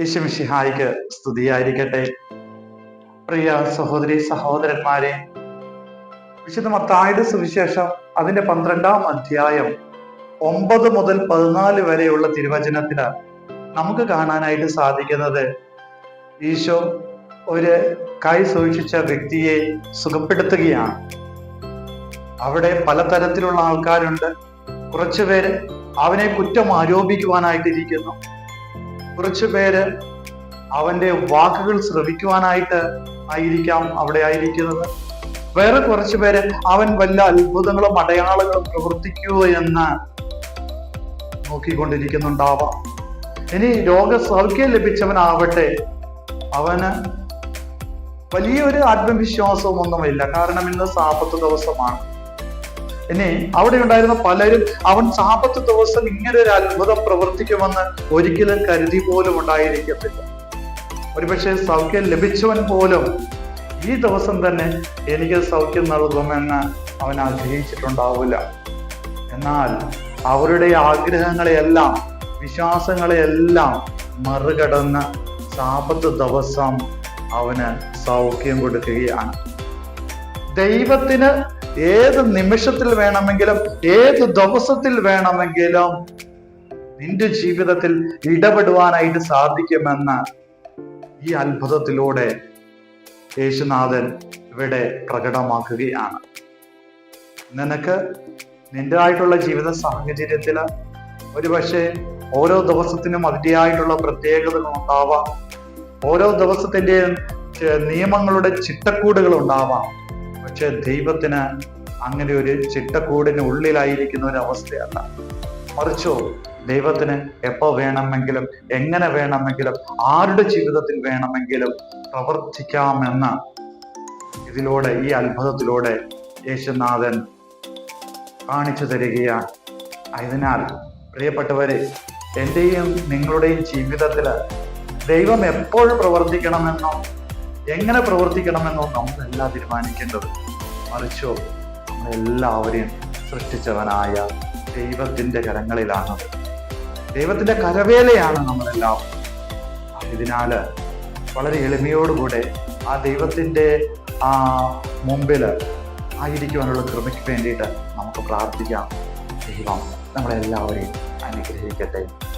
യേശുമിഷിഹായിക്ക് സ്തുതിയായിരിക്കട്ടെ. പ്രിയ സഹോദരി സഹോദരന്മാരെ വിശുദ്ധ മത്തായുടെ സുവിശേഷം അതിന്റെ പന്ത്രണ്ടാം അധ്യായം ഒമ്പത് മുതൽ പതിനാല് വരെയുള്ള തിരുവചനത്തിന് നമുക്ക് കാണാനായിട്ട് സാധിക്കുന്നത് ഈശോ ഒരു കൈ സൂക്ഷിച്ച വ്യക്തിയെ സുഖപ്പെടുത്തുകയാണ്. അവിടെ പലതരത്തിലുള്ള ആൾക്കാരുണ്ട്. കുറച്ചുപേര് അവനെ കുറ്റം ആരോപിക്കുവാനായിട്ടിരിക്കുന്നു. കുറച്ചു പേര് അവന്റെ വാക്കുകൾ ശ്രവിക്കുവാനായിട്ട് ആയിരിക്കാം അവിടെ ആയിരിക്കുന്നത്. വേറെ കുറച്ചു പേര് അവൻ വല്ല അത്ഭുതങ്ങളും അടയാളങ്ങളും പ്രവർത്തിക്കുമോ എന്ന് നോക്കിക്കൊണ്ടിരിക്കുന്നുണ്ടാവാം. ഇനി രോഗസൗഖ്യം ലഭിച്ചവനാവട്ടെ. അവന് വലിയൊരു ആത്മവിശ്വാസവും ഒന്നുമില്ല കാരണം ഇന്ന് സാപത്ത് ദിവസമാണ്. ഇനി അവിടെ ഉണ്ടായിരുന്ന പലരും അവൻ സാപത്ത് ദിവസം ഇങ്ങനെ ഒരു അത്ഭുതം പ്രവർത്തിക്കുമെന്ന് ഒരിക്കലും കരുതി പോലും ഉണ്ടായിരിക്കത്തില്ല. ഒരുപക്ഷെ സൗഖ്യം ലഭിച്ചവൻ പോലും ഈ ദിവസം തന്നെ എനിക്ക് സൗഖ്യം നൽകുമെന്ന് അവൻ ആഗ്രഹിച്ചിട്ടുണ്ടാവില്ല. എന്നാൽ അവരുടെ ആഗ്രഹങ്ങളെയെല്ലാം വിശ്വാസങ്ങളെയെല്ലാം മറികടന്ന് സാപത്ത് ദിവസം അവന് സൗഖ്യം കൊടുക്കുകയാണ്. ദൈവത്തിന് ഏത് നിമിഷത്തിൽ വേണമെങ്കിലും ഏത് ദിവസത്തിൽ വേണമെങ്കിലും നിന്റെ ജീവിതത്തിൽ ഇടപെടുവാനായിട്ട് സാധിക്കുമെന്ന് ഈ അത്ഭുതത്തിലൂടെ യേശുനാഥൻ ഇവിടെ പ്രകടമാക്കുകയാണ്. നിനക്ക് നിന്റെ ആയിട്ടുള്ള ജീവിത സാഹചര്യത്തിൽ ഒരുപക്ഷെ ഓരോ ദിവസത്തിനും അതിന്റെതായിട്ടുള്ള പ്രത്യേകതകൾ ഉണ്ടാവാം. ഓരോ ദിവസത്തിന്റെയും നിയമങ്ങളുടെ ചിട്ടക്കൂടുകൾ ഉണ്ടാവാം. പക്ഷെ ദൈവത്തിന് അങ്ങനെ ഒരു ചിട്ടക്കൂടിന് ഉള്ളിലായിരിക്കുന്ന ഒരു അവസ്ഥയല്ല മറിച്ചോ ദൈവത്തിന് എപ്പോ വേണമെങ്കിലും എങ്ങനെ വേണമെങ്കിലും ആരുടെ ജീവിതത്തിൽ വേണമെങ്കിലും പ്രവർത്തിക്കാമെന്ന് ഇതിലൂടെ ഈ അത്ഭുതത്തിലൂടെ യേശുനാഥൻ കാണിച്ചു തരികയാണ്. അതിനാൽ പ്രിയപ്പെട്ടവരെ എന്റെയും നിങ്ങളുടെയും ജീവിതത്തിൽ ദൈവം എപ്പോൾ പ്രവർത്തിക്കണമെന്നോ എങ്ങനെ പ്രവർത്തിക്കണമെന്നോ നമ്മളെല്ലാം തീരുമാനിക്കേണ്ടത് മറിച്ചോ നമ്മളെല്ലാവരെയും സൃഷ്ടിച്ചവനായ ദൈവത്തിന്റെ കരങ്ങളിലാണ്. ദൈവത്തിന്റെ കരവേലയാണ് നമ്മളെല്ലാം. ഇതിനാല് വളരെ എളിമയോടുകൂടെ ആ ദൈവത്തിന്റെ ആ മുമ്പിൽ ആയിരിക്കുവാനുള്ള കൃപയ്ക്ക് വേണ്ടിയിട്ട് നമുക്ക് പ്രാർത്ഥിക്കാം. ദൈവം നമ്മളെല്ലാവരെയും അനുഗ്രഹിക്കട്ടെ.